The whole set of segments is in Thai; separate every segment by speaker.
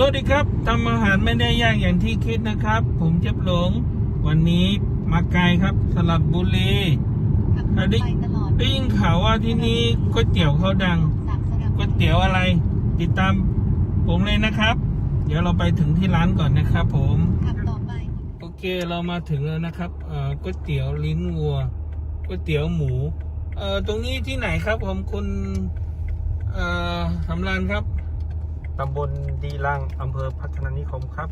Speaker 1: สวัสดีครับทำอาหารไม่ได้ยากอย่างที่คิดนะครับ ผมเจ็บหลง วันนี้มาไกลครับสลับบุรี
Speaker 2: ขับรถไปตลอด
Speaker 1: ได้ยินข่าวว่าที่นี่ก๋วยเตี๋ยวเขาดัง
Speaker 2: จากสระ
Speaker 1: ก๋
Speaker 2: บุ
Speaker 1: วย
Speaker 2: รี
Speaker 1: เตี๋ยวอะไร ติดตามผมเลยนะครับ เดี๋ยวเราไปถึงที่ร้านก่อนนะครับ ผม
Speaker 2: ขับต่อไป
Speaker 1: โอเคเรามาถึงแล้วนะครับเอ่อก๋วยเตี๋ยวลิ้นวัวก๋วยเตี๋ยวหมูเอ่อตรงนี้ที่ไหนครับ ผมคุณเอ่อสำรานครับ
Speaker 3: ตำบลดีลังอำเภอพัฒนานิคมครับ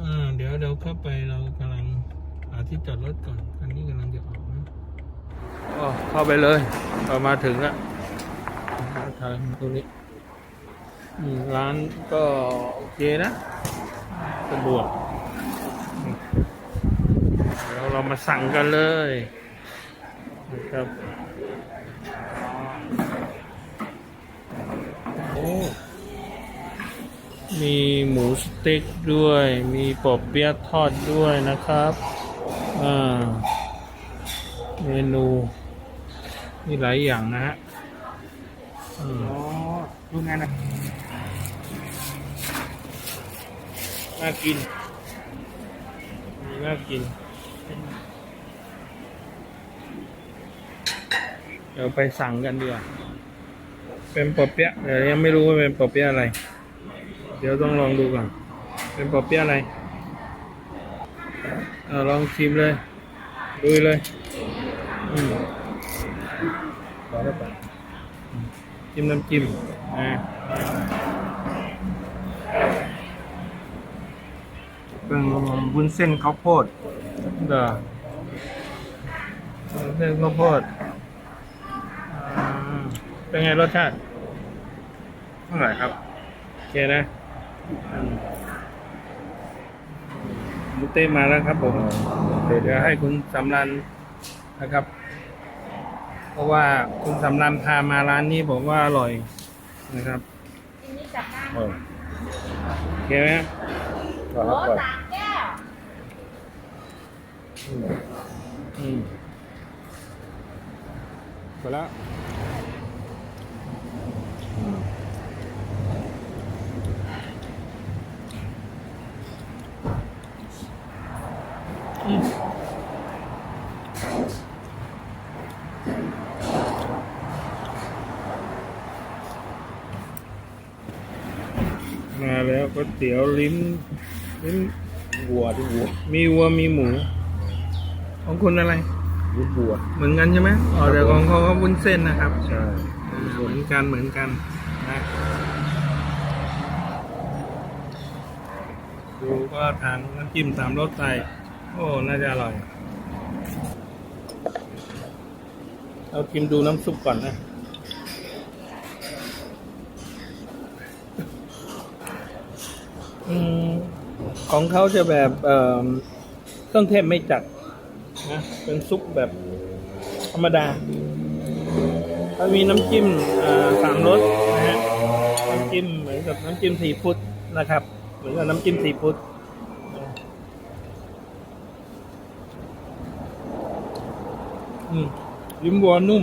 Speaker 1: อ่า เดี๋ยวเดี๋ยวเข้าไปเรากำลังหาที่จอดรถก่อนอันนี้กำลังจะออกนะอ๋อเข้าไปเลยเรามาถึงแล้วทางตรงนี้อืมร้านก็โอเคนะสะดวกอืมเดี๋ยวเรามาสั่งกันเลยนะครับโอ้ มีหมูสเต็กด้วย มีปอบเปี๊ยะทอดด้วยนะครับอ่าเมนู มีหลายอย่างนะฮะอืม
Speaker 3: อ๋อดูงานนะ
Speaker 1: น่ากินมีน่ากิน เดี๋ยวไปสั่งกันดีกว่าเป็นปอบเปี๊ยะแต่ยังไม่รู้ว่าเป็นปอบเปี๊ยะอะไร เดี๋ยวต้องลองดูก่อน เป็นปอเปี๊ยะอะไรอาลองชิมเลยดูเลยอืม
Speaker 3: ขอได้ปะ
Speaker 1: จิ้มน้ำจิ้มอ่า
Speaker 3: เป็นวุ้นเส้นข้าวโพด
Speaker 1: เด้อเส้นข้าวโพดอ่าเป็นไงรสชาติ
Speaker 3: เท่าไหร่ครับ
Speaker 1: โอเคนะ อืมหมูเต้มาแล้วครับผมเดี๋ยวให้คุณสำรันนะครับ เพราะว่าคุณสำรันพามาร้านนี้ผมว่าอร่อยนะครับ
Speaker 3: เออ
Speaker 1: โอเคไหม
Speaker 3: ขอรับก่อน
Speaker 1: อืมอืมไปแล้วอืมมาแล้ว ก๋วยเตี๋ยวลิ้นลิ้น
Speaker 3: วัวที่วัว
Speaker 1: มีวัวมีหมู ของคุณอะไร
Speaker 3: วุ้นวัว
Speaker 1: เหมือนกันใช่ไหมอ๋อแต่ของเขาก็วุ้นเส้นนะครับ
Speaker 3: ใช่
Speaker 1: อ่าเหมือนกันเหมือนกันนะดูก็ทานน้ำจิ้มตามรสไทยโอ้น่าจะอร่อยเอาชิมดูน้ำซุปก่อนนะอืม ของเขาจะแบบเเครื่องเทศไม่จัดนะเป็นซุปแบบธรรมดามันมีน้ำจิ้มสามรสนะฮะน้ำจิ้มเหมือนกับน้ำจิ้มซีฟู้ดนะครับ เหมือนกับน้ำจิ้มซีฟู้ดอืมลิ้มวัวนุ่ม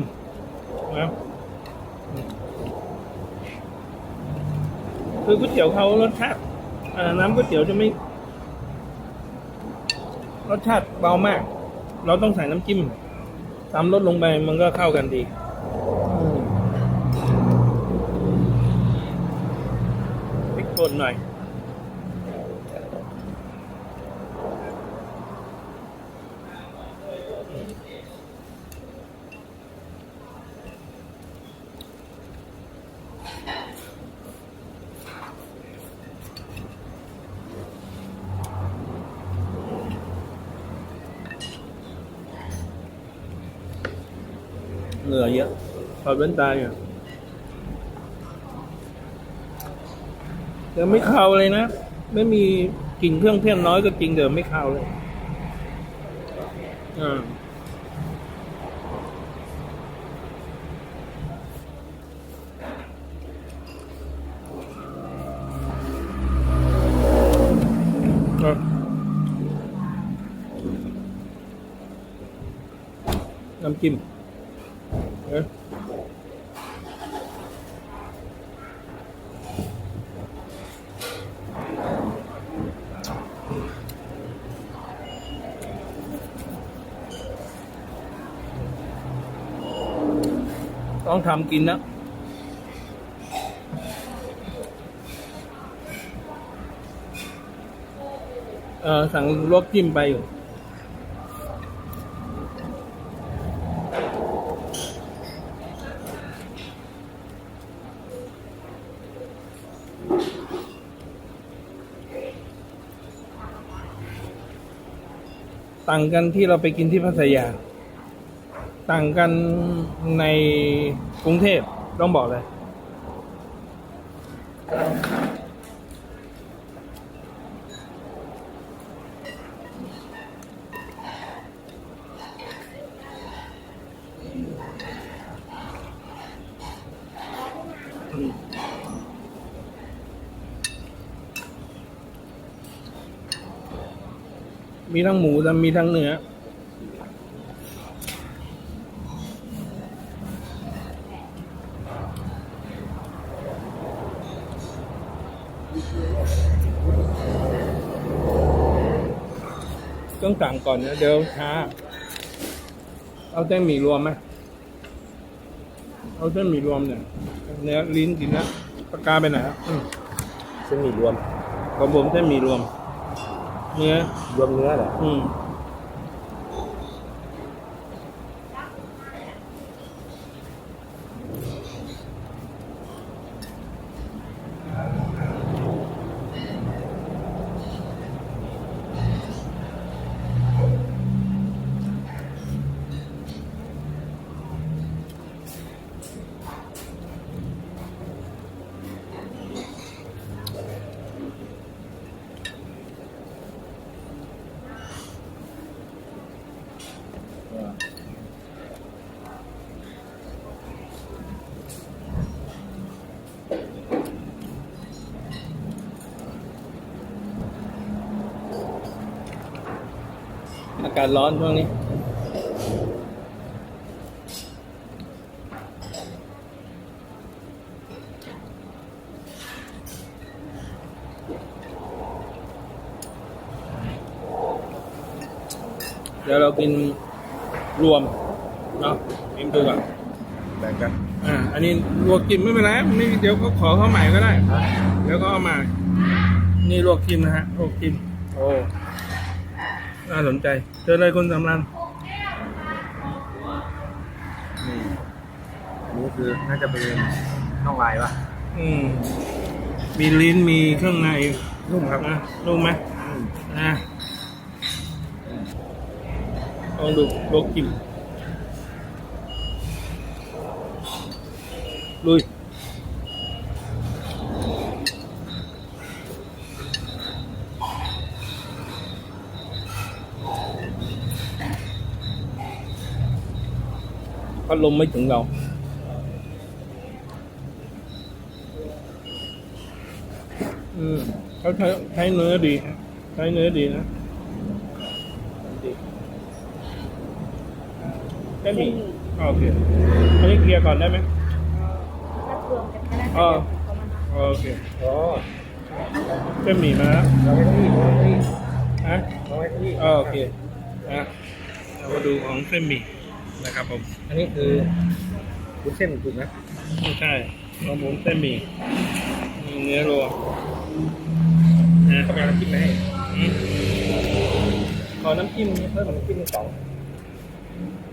Speaker 1: นะคือก๋วยเตี๋ยวเขารสชาติ น้ำก๋วยเตี๋ยวจะไม่ รสชาติเบามาก เราต้องใส่น้ำจิ้มตามรสลงไปมันก็เข้ากันดีพริกป่นหน่อย งื่อเยอะถอดแว่นตาอยู่แต่ไม่คาวเลยนะ ไม่มีกลิ่นเครื่องเทศน้อยก็จริงเดี๋ยวไม่คาวเลยอ่าน้ำจิ้ม ต้องทำกินนะเออสั่งลวกจิ้มไปอยู่ต่างกันที่เราไปกินที่พัทยา ต่างกันในกรุงเทพต้องบอกเลย มีทั้งหมูและมีทั้งเนื้อ ต้องสั่งก่อนนะเดี๋ยวช้า เอาเส้นหมี่รวมไหมเอาเส้นหมี่รวมเนี่ยเนื้อลิ้นกินนะปากกาไปไหนอะอืม
Speaker 3: เส้นหมี่รวม
Speaker 1: ของผมเส้นหมี่รวม เนื้อ
Speaker 3: รวมเนื้อเหรอ
Speaker 1: อืมากาศร้อนช่วงนี้ เดี๋ยวเรากินรวมเนาะกินดูก่อน
Speaker 3: แบ่งกัน
Speaker 1: อ่า อันนี้ลวกกินไม่เป็นไรไม่เดี๋ยวก็ขอเข้าใหม่ก็ได้เดี๋ยวก็เอามา นี่ลวกกินนะฮะ ลวกกิน โอ้ น่าสนใจ เจอเลยคุณสำรัน
Speaker 3: นี่อันนี้คือน่าจะเป็นน่องลายปะ
Speaker 1: อืมมีลิ้นมีเครื่องใน
Speaker 3: นุ่มครับ
Speaker 1: นะนุ่มไหม
Speaker 3: อืม
Speaker 1: อะลองดูลวกกินลุย พัดลมไม่ถึงเราอืมเขาใช้ใช้เนื้อดีฮะใช้เนื้อดีนะดีแค่นี้อ่าโอเคอันนี้เคลียร์ก่อนได้ไหม
Speaker 2: ถ้ารวมกันก็ได้
Speaker 1: อ่า
Speaker 2: ประมาณ
Speaker 1: โอเค
Speaker 3: อ๋อ
Speaker 1: เส้นหมี่มาแล้ว
Speaker 3: เราไว้ที่เราไว้ที่
Speaker 1: ฮะ
Speaker 3: เราไว้ที่
Speaker 1: อ่าโอเคอะเรามาดูของเส้นหมี่ นะครับผม
Speaker 3: อันนี้คือวุ้นเส้นถูกไหม
Speaker 1: ไม่ใช่ของผมเส้นหมี่มีเนื้อรวมนะ
Speaker 3: เขาไม่เอาน้ำจิ้มมาให้
Speaker 1: อืมขอน้ำจิ้ม
Speaker 3: เพิ่มน้ำจิ้มสอง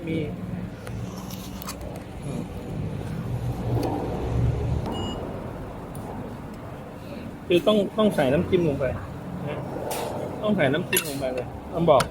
Speaker 1: มีอืมคือต้องต้องใส่น้ำจิ้มลงไปนะต้องใส่น้ำจิ้มลงไปเลยต้องบอก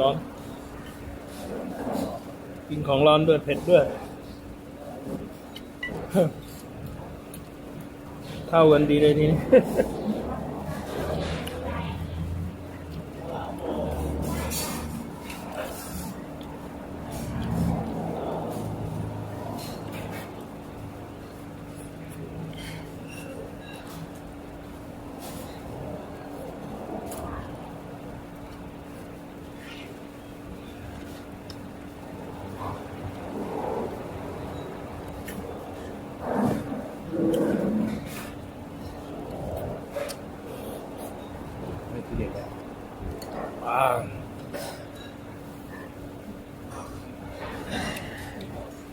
Speaker 1: ร้อน กินของร้อนด้วยเผ็ดด้วยเท่ากันดีเลยทีนี้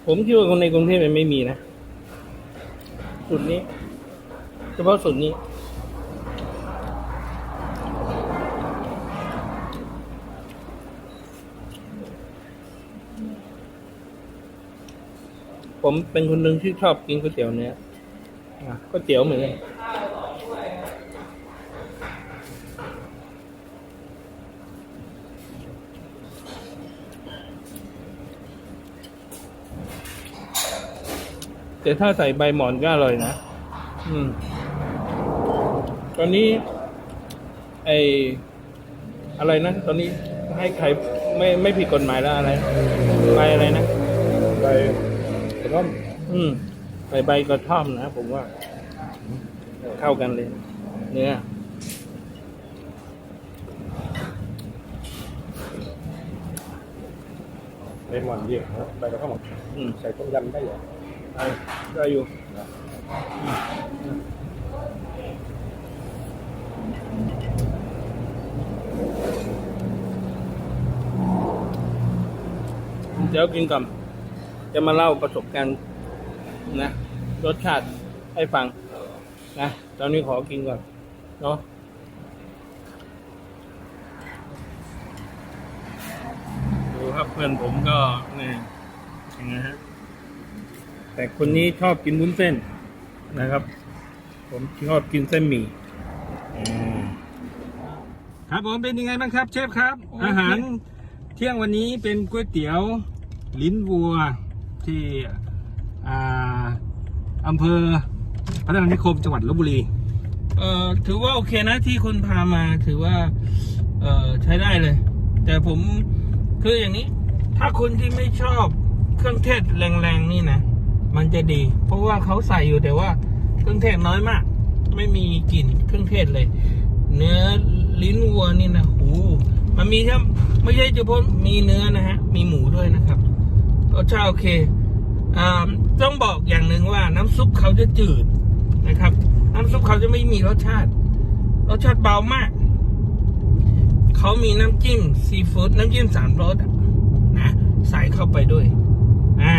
Speaker 1: ผมคิดว่าคนในกรุงเทพมันไม่มีนะสุดนี้ เฉพาะสุดนี้ ผมเป็นคนหนึ่งที่ชอบกินก๋วยเตี๋ยวเนื้อก๋วยเตี๋ยวเหมือนกัน แต่ถ้าใส่ใบหมอนก็อร่อยนะ อืม ตอนนี้ ไออะไรนะ ตอนนี้ให้ใครไม่ไม่ผิดกฎหมายแล้วอะไร ใบอะไรนะ
Speaker 3: ไปกระท่อม
Speaker 1: อืมใส่ใบกระท่อมนะผมว่า เข้ากันเลย เนื้อ
Speaker 3: ไปหมอนเยี่ยครับไปกระท่อม
Speaker 1: อืม
Speaker 3: ใส่ต้มยำได้เหรอ
Speaker 1: ได้อยู่เดี๋ยวกินก่อนจะมาเล่าประสบการณ์นะ รสชาติให้ฟัง นะ ตอนนี้ขอกินก่อน เนาะดูครับเพื่อนผมก็นี่ยังไงฮะ แต่คนนี้ชอบกินวุ้นเส้นนะครับ ผมชอบกินเส้นหมี่อืม
Speaker 4: ครับผมเป็นยังไงบ้างครับ เชฟครับ อาหารเที่ยงวันนี้เป็นก๋วยเตี๋ยวลิ้นวัวที่อ่าอำเภอพระนครนิคมจังหวัดลบบุรี
Speaker 1: เอ่อถือว่าโอเคนะที่คุณพามาถือว่า เอ่อใช้ได้เลย แต่ผมคืออย่างนี้ ถ้าคนที่ไม่ชอบเครื่องเทศแรงๆนี่นะ มันจะดี เพราะว่าเขาใส่อยู่แต่ว่าเครื่องเทศน้อยมาก ไม่มีกลิ่นเครื่องเทศเลย เนื้อลิ้นวัวนี่นะหูมันมีแค่ไม่ใช่เฉพาะมีเนื้อนะฮะ มีหมูด้วยนะครับรสชาติโอเคอ่าต้องบอกอย่างหนึ่งว่าน้ำซุปเขาจะจืดนะครับ น้ำซุปเขาจะไม่มีรสชาติ รสชาติเบามาก เขามีน้ำจิ้มซีฟู้ดน้ำจิ้มสามรสนะใส่เข้าไปด้วย อ่า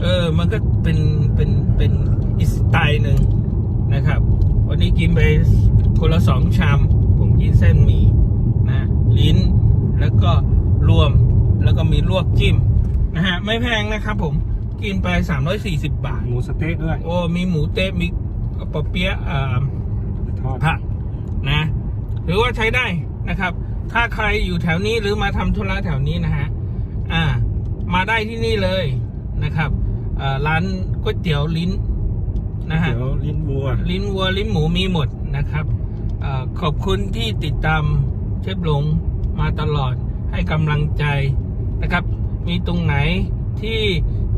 Speaker 1: เออ มันก็เป็นเป็นเป็นอีกสไตล์หนึ่งนะครับ วันนี้กินไปคนละสองชาม ผมกินเส้นหมี่นะลิ้นแล้วก็รวมแล้วก็มีลวกจิ้มนะฮะ ไม่แพงนะครับผมกินไป 340 บาท
Speaker 4: หมูสะเต๊ะด้วย
Speaker 1: โอ้ มีหมูเต๊ะมีปอเปี๊ยะอ่า
Speaker 4: ทอด
Speaker 1: ผักนะ หรือว่าใช้ได้นะครับ ถ้าใครอยู่แถวนี้หรือมาทำธุระแถวนี้นะฮะ อ่า มาได้ที่นี่เลยนะครับอ่า ร้านก๋วยเตี๋ยวลิ้นนะฮะ
Speaker 4: เดี๋ยวลิ้นวัว
Speaker 1: ลิ้นวัวลิ้นหมูมีหมดนะครับอาขอบคุณที่ติดตามเชฟหลงมาตลอดให้กำลังใจนะครับ มีตรงไหนที่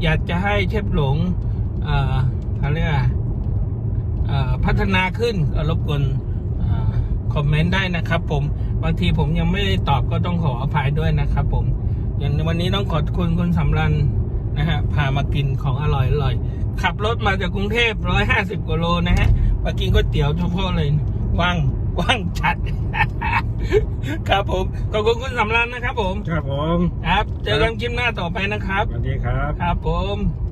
Speaker 1: อยากจะให้เชฟหลงอ่าเขาเรียกว่าอ่าพัฒนาขึ้นก็รบกวนอาคอมเมนต์ได้นะครับ ผมบางทีผมยังไม่ได้ตอบก็ต้องขออภัยด้วยนะครับ ผมอย่างวันนี้ต้องขอบคุณคุณสำรัน นะฮะ พามากินของอร่อยอร่อย ขับรถมาจากกรุงเทพร้อยห้าสิบกิโลนะฮะ มากินก๋วยเตี๋ยวเฉพาะเลยว่างว่างชัด ครับผม ขอบคุณคุณสำรันนะครับผม
Speaker 4: ครับผม
Speaker 1: ครับ เจอกันคลิปหน้าต่อไปนะครับ
Speaker 4: สวัสดีครับ
Speaker 1: ครับผม